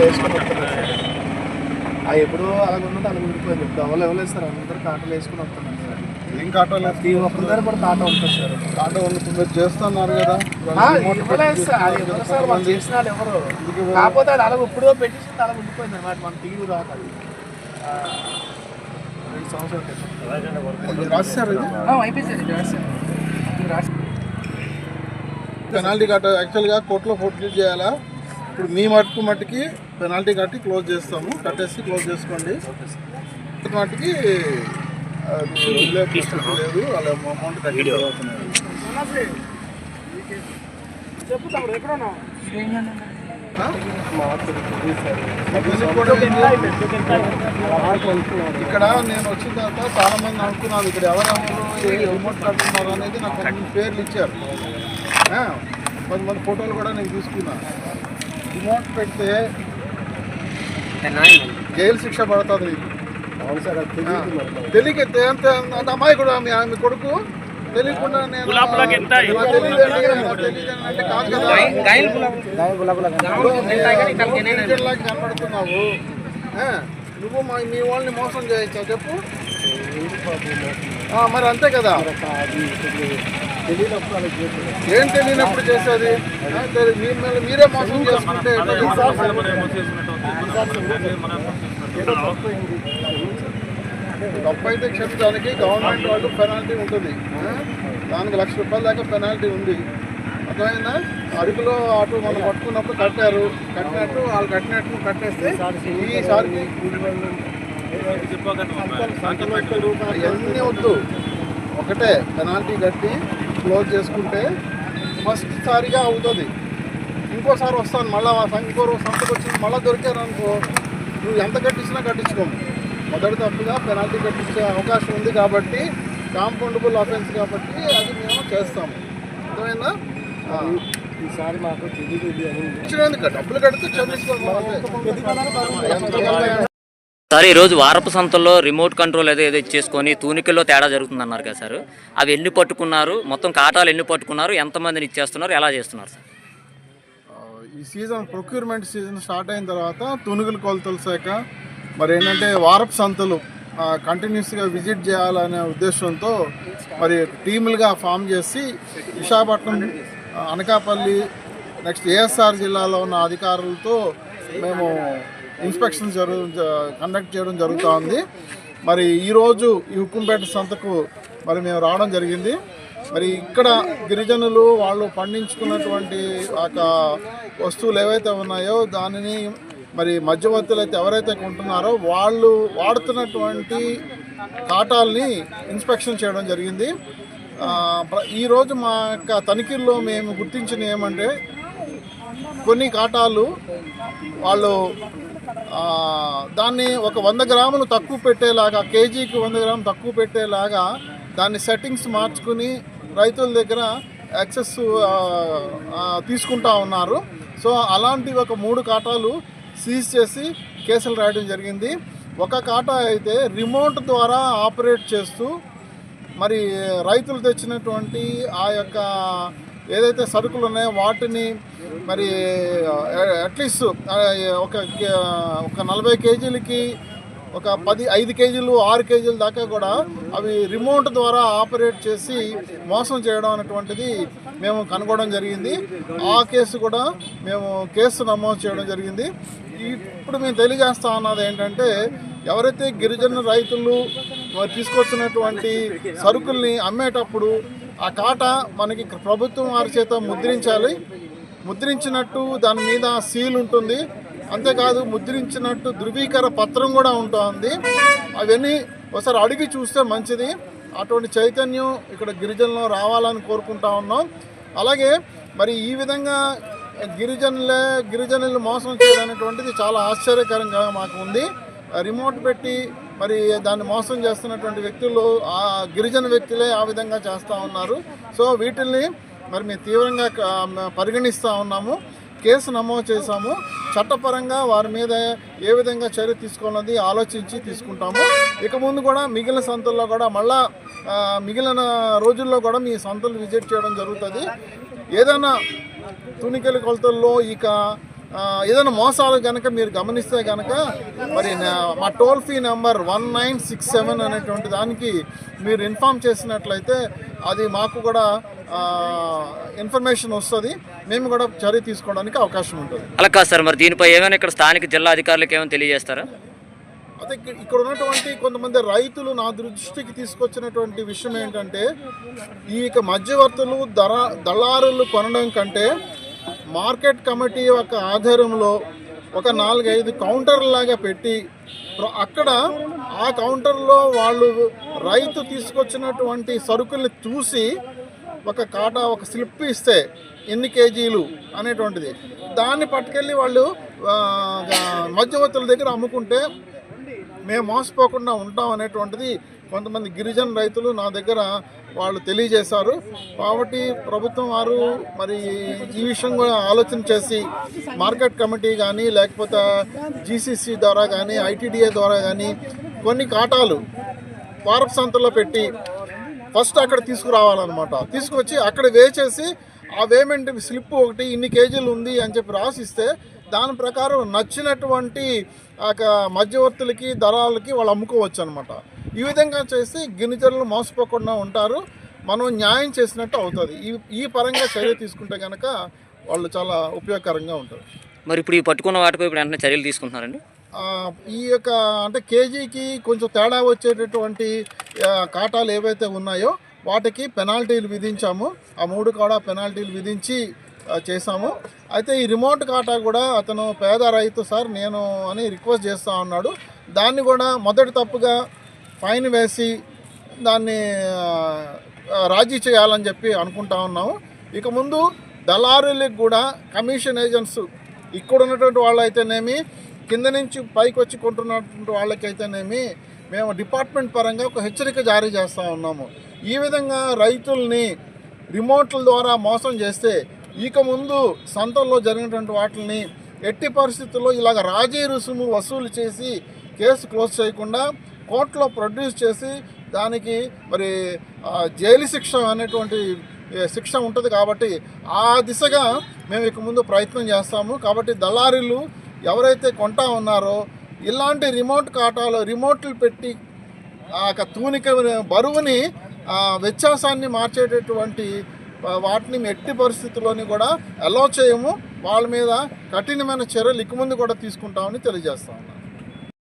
వేసుకొని వస్తున్నారు ఎప్పుడు అలాగ ఉన్నట్టు అలా ఉండిపోయింది. ఎవరు ఎవరు సార్ అందరు కాటాలు వేసుకొని వస్తున్నారు. సార్ ఏం కాటాలు ఈ ఒక్కరి దగ్గర కూడా కాటా ఉంటుంది సార్. కాటా మీరు చేస్తున్నారు కదా. ఇవ్వలేదు సార్. అది ఎవరు సార్? వాళ్ళు చేసిన వాళ్ళు ఎవరు? కాకపోతే అది అలా ఇప్పుడు పెట్టేసి అలా ఉండిపోయింది అనమాట మన టీవీ రాక రెండు సంవత్సరాల క్రితం. అయిపోయింది సార్. పెనాల్టీ కట్ట యాక్చువల్గా కోర్టులో ఫోర్టీ చేయాలా? ఇప్పుడు మీ మట్టుకు మట్టుకి పెనాల్టీ కట్టి క్లోజ్ చేస్తాము. కట్టేసి క్లోజ్ చేసుకోండి. పరిస్థితి లేదు అలా అమౌంట్ కట్టి ఇక్కడ నేను వచ్చిన తర్వాత చాలా మంది అనుకున్నారు ఇక్కడ ఎవరెవరు ఏ రిమోట్ కట్టున్నారు అనేది నాకు పేర్లు ఇచ్చారు. కొంతమంది ఫోటోలు కూడా నేను తీసుకున్నాను రిమోట్ పెడితే జైలు శిక్ష పడుతుంది మరి. తెలియక అంత అంత అమ్మాయి కూడా మీ మీ కొడుకు తెలియకుండా నేను అంటే కాదు కదా. కనబడుతున్నావు. నువ్వు మా మీ వాళ్ళని మోసం చేయొచ్చా చెప్పు. ఆ, మరి అంతే కదా. ఏం తెలియనప్పుడు చేసేది? మీరే మోసం చేసుకుంటే తప్పు అయితే క్షమించడానికి గవర్నమెంట్ వాళ్ళు పెనాల్టీ ఉంటుంది? దానికి లక్ష రూపాయల దాకా పెనాల్టీ ఉంది. అర్థమైందా? అరకులో అటు మనం పట్టుకున్నప్పుడు కట్టారు. కట్టినట్టు వాళ్ళు కట్టినట్టు కట్టేస్తే ఈసారికి అవన్నీ వద్దు. ఒకటే పెనాల్టీ కట్టి క్లోజ్ చేసుకుంటే ఫస్ట్ సారిగా అవుతుంది. ఇంకోసారి వస్తాను మళ్ళీ ఇంకో రోజు సంతకు వచ్చి మళ్ళీ దొరికారు అనుకో నువ్వు ఎంత కట్టించినా కట్టించుకోము. మొదటి తప్పుగా పెనాల్టీ కట్టించే అవకాశం ఉంది కాబట్టి కాంపౌండబుల్ అఫెన్స్ కాబట్టి అది మేము చేస్తాము. అర్థమైందా. ఈసారి మాకు తెలియదు డబ్బులు కడితే. ఎంత సార్ ఈరోజు వారపు సంతల్లో రిమోట్ కంట్రోల్ ఏదో ఏదో ఇచ్చేసుకొని తూనికల్లో తేడా జరుగుతుంది అన్నారు కదా సార్. అవి ఎన్ని పట్టుకున్నారు? మొత్తం కాటాలు ఎన్ని పట్టుకున్నారు? ఎంతమందిని ఇచ్చేస్తున్నారు? ఎలా చేస్తున్నారు సార్? ఈ సీజన్ ప్రొక్యూర్మెంట్ సీజన్ స్టార్ట్ అయిన తర్వాత తునుగులు కొలతల శాఖ మరి ఏంటంటే వారపు సంతలు కంటిన్యూస్గా విజిట్ చేయాలనే ఉద్దేశంతో మరి టీములుగా ఫామ్ చేసి విశాఖపట్నం అనకాపల్లి నెక్స్ట్ ఏఎస్ఆర్ జిల్లాలో ఉన్న అధికారులతో మేము ఇన్స్పెక్షన్ జరుగు కండక్ట్ చేయడం జరుగుతూ ఉంది మరి ఈరోజు ఈ ఉక్కుంపేట సంతకు మరి మేము రావడం జరిగింది. మరి ఇక్కడ గిరిజనులు వాళ్ళు పండించుకున్నటువంటి ఒక వస్తువులు ఏవైతే ఉన్నాయో దానిని మరి మధ్యవర్తులు అయితే ఎవరైతే కొంటున్నారో వాళ్ళు వాడుతున్నటువంటి కాటాల్ని ఇన్స్పెక్షన్ చేయడం జరిగింది. ఈరోజు మా యొక్క తనిఖీల్లో మేము గుర్తించిన ఏమంటే కొన్ని కాటాలు వాళ్ళు దాన్ని ఒక వంద గ్రాములు తక్కువ పెట్టేలాగా కేజీకి వంద గ్రాములు తక్కువ పెట్టేలాగా దాన్ని సెట్టింగ్స్ మార్చుకుని రైతుల దగ్గర యాక్సెస్ తీసుకుంటా ఉన్నారు. సో అలాంటి ఒక మూడు కాటాలు సీజ్ చేసి కేసులు రాయడం జరిగింది. ఒక కాటా అయితే రిమోట్ ద్వారా ఆపరేట్ చేస్తూ మరి రైతులు తెచ్చినటువంటి ఆ యొక్క ఏదైతే సరుకులు ఉన్నాయో వాటిని మరి అట్లీస్ట్ ఒక ఒక నలభై కేజీలకి ఒక పది ఐదు కేజీలు ఆరు కేజీల దాకా కూడా అవి రిమోట్ ద్వారా ఆపరేట్ చేసి మోసం చేయడం అనేటువంటిది మేము కనుగొనడం జరిగింది. ఆ కేసు కూడా మేము కేసు నమోదు చేయడం జరిగింది. ఇప్పుడు మేము తెలియజేస్తా ఉన్నది ఏంటంటే ఎవరైతే గిరిజన రైతులు తీసుకొచ్చినటువంటి సరుకుల్ని అమ్మేటప్పుడు ఆ కాట మనకి ప్రభుత్వం వారి చేత ముద్రించాలి. ముద్రించినట్టు దాని మీద సీల్ ఉంటుంది. అంతేకాదు ముద్రించినట్టు ధృవీకర పత్రం కూడా ఉంటుంది. అవన్నీ ఒకసారి అడిగి చూస్తే మంచిది. అటువంటి చైతన్యం ఇక్కడ గిరిజనులు రావాలని కోరుకుంటా ఉన్నాం. అలాగే మరి ఈ విధంగా గిరిజనులే గిరిజనులు మోసం చేయడం అనేటువంటిది చాలా ఆశ్చర్యకరంగా మాకు ఉంది. రిమోట్ పెట్టి మరి దాన్ని మోసం చేస్తున్నటువంటి వ్యక్తులు ఆ గిరిజన వ్యక్తులే ఆ విధంగా చేస్తూ ఉన్నారు. సో వీటిల్ని మరి మేము తీవ్రంగా పరిగణిస్తూ ఉన్నాము. కేసు నమోదు చేశాము. చట్టపరంగా వారి మీద ఏ విధంగా చర్య తీసుకోవాలన్నది ఆలోచించి తీసుకుంటాము. ఇక ముందు కూడా మిగిలిన సంతల్లో కూడా మళ్ళా మిగిలిన రోజుల్లో కూడా మీ సంతలు విజిట్ చేయడం జరుగుతుంది. ఏదైనా తునికెల కొలతల్లో ఇక ఏదైనా మోసాలు కనుక మీరు గమనిస్తే కనుక మరి మా toll free number one nine six seven అనేటువంటి దానికి మీరు ఇన్ఫామ్ చేసినట్లయితే అది మాకు కూడా ఇన్ఫర్మేషన్ వస్తుంది. మేము కూడా చర్య తీసుకోవడానికి అవకాశం ఉంటుంది. అలా కాదు సార్ మరి దీనిపై ఏమైనా ఇక్కడ స్థానిక జిల్లా అధికారులకు ఏమైనా తెలియజేస్తారా? అదే ఇక్కడ- ఉన్నటువంటి కొంతమంది రైతులు నా దృష్టికి తీసుకొచ్చినటువంటి విషయం ఏంటంటే ఈ యొక్క మధ్యవర్తులు ధర దళారులు కొనడం కంటే మార్కెట్ కమిటీ యొక్క ఆధ్వర్యంలో ఒక నాలుగైదు కౌంటర్లాగా పెట్టి అక్కడ ఆ కౌంటర్లో వాళ్ళు రైతు తీసుకొచ్చినటువంటి సరుకుల్ని చూసి ఒక కాటా ఒక స్లిప్ ఇస్తే ఎన్ని కేజీలు అనేటువంటిది. దాన్ని పట్టుకెళ్ళి వాళ్ళు మధ్యవర్తుల దగ్గర అమ్ముకుంటే మేము మోసపోకుండా ఉంటాం అనేటువంటిది కొంతమంది గిరిజన రైతులు నా దగ్గర వాళ్ళు తెలియజేశారు. కాబట్టి ప్రభుత్వం వారు మరి ఈ విషయం కూడా ఆలోచన చేసి మార్కెట్ కమిటీ కానీ లేకపోతే జీసీసీ ద్వారా కానీ ఐటీడీఏ ద్వారా కానీ కొన్ని కాటాలు వారపు సంతలో పెట్టి ఫస్ట్ అక్కడ తీసుకురావాలన్నమాట. తీసుకొచ్చి అక్కడ వేచేసి ఆ వేమెంట్ స్లిప్ ఒకటి ఇన్ని కేజీలు ఉంది అని చెప్పి రాసిస్తే దాని ప్రకారం నచ్చినటువంటి మధ్యవర్తులకి దళాలకి వాళ్ళు అమ్ముకోవచ్చు అనమాట ఈ విధంగా చేసి గిరిజనులు మోసపోకుండా ఉంటారు. మనం న్యాయం చేసినట్టు అవుతుంది. ఈ ఈ పరంగా చర్య తీసుకుంటే కనుక వాళ్ళు చాలా ఉపయోగకరంగా ఉంటారు. మరి ఇప్పుడు ఈ పట్టుకున్న వాటిపై ఇప్పుడు వెంటనే చర్యలు తీసుకుంటున్నారండి? ఈ యొక్క అంటే కేజీకి కొంచెం తేడా వచ్చేటటువంటి కాటాలు ఏవైతే ఉన్నాయో వాటికి పెనాల్టీలు విధించాము. ఆ మూడు కూడా పెనాల్టీలు విధించి చేశాము. అయితే ఈ రిమోట్ కాటా కూడా అతను పేద రైతు సార్ నేను అని రిక్వెస్ట్ చేస్తా ఉన్నాడు. దాన్ని కూడా మొదటి తప్పుగా ఫైన్ వేసి దాన్ని రాజీ చేయాలని చెప్పి అనుకుంటా ఉన్నాము. ఇక ముందు దళారులకు కూడా కమిషన్ ఏజెంట్స్ ఇక్కడ ఉన్నటువంటి వాళ్ళైతేనేమి కింద నుంచి పైకి వచ్చి కొంటున్నటువంటి వాళ్ళకైతేనేమి మేము డిపార్ట్మెంట్ పరంగా ఒక హెచ్చరిక జారీ చేస్తూ ఉన్నాము. ఈ విధంగా రైతుల్ని రిమోట్ల ద్వారా మోసం చేస్తే ఇక ముందు సంతల్లో జరిగినటువంటి వాటిని ఎట్టి పరిస్థితుల్లో ఇలాగ రాజీ రుసుము వసూలు చేసి కేసు క్లోజ్ చేయకుండా కోర్టులో ప్రొడ్యూస్ చేసి దానికి మరి జైలు శిక్ష అనేటువంటి శిక్ష ఉంటుంది కాబట్టి ఆ దిశగా మేము ఇక ముందు ప్రయత్నం చేస్తాము. కాబట్టి దళారీలు ఎవరైతే కొంటా ఉన్నారో ఇలాంటి రిమోట్ కాటాలు రిమోట్లు పెట్టి ఆ యొక్క తూనిక బరువుని వ్యత్యాసాన్ని మార్చేటటువంటి వాటిని ఎట్టి పరిస్థితుల్లోని కూడా అలో చేయము. వాళ్ళ మీద కఠినమైన చర్యలు ఇక ముందు కూడా తీసుకుంటామని తెలియజేస్తా ఉన్నాను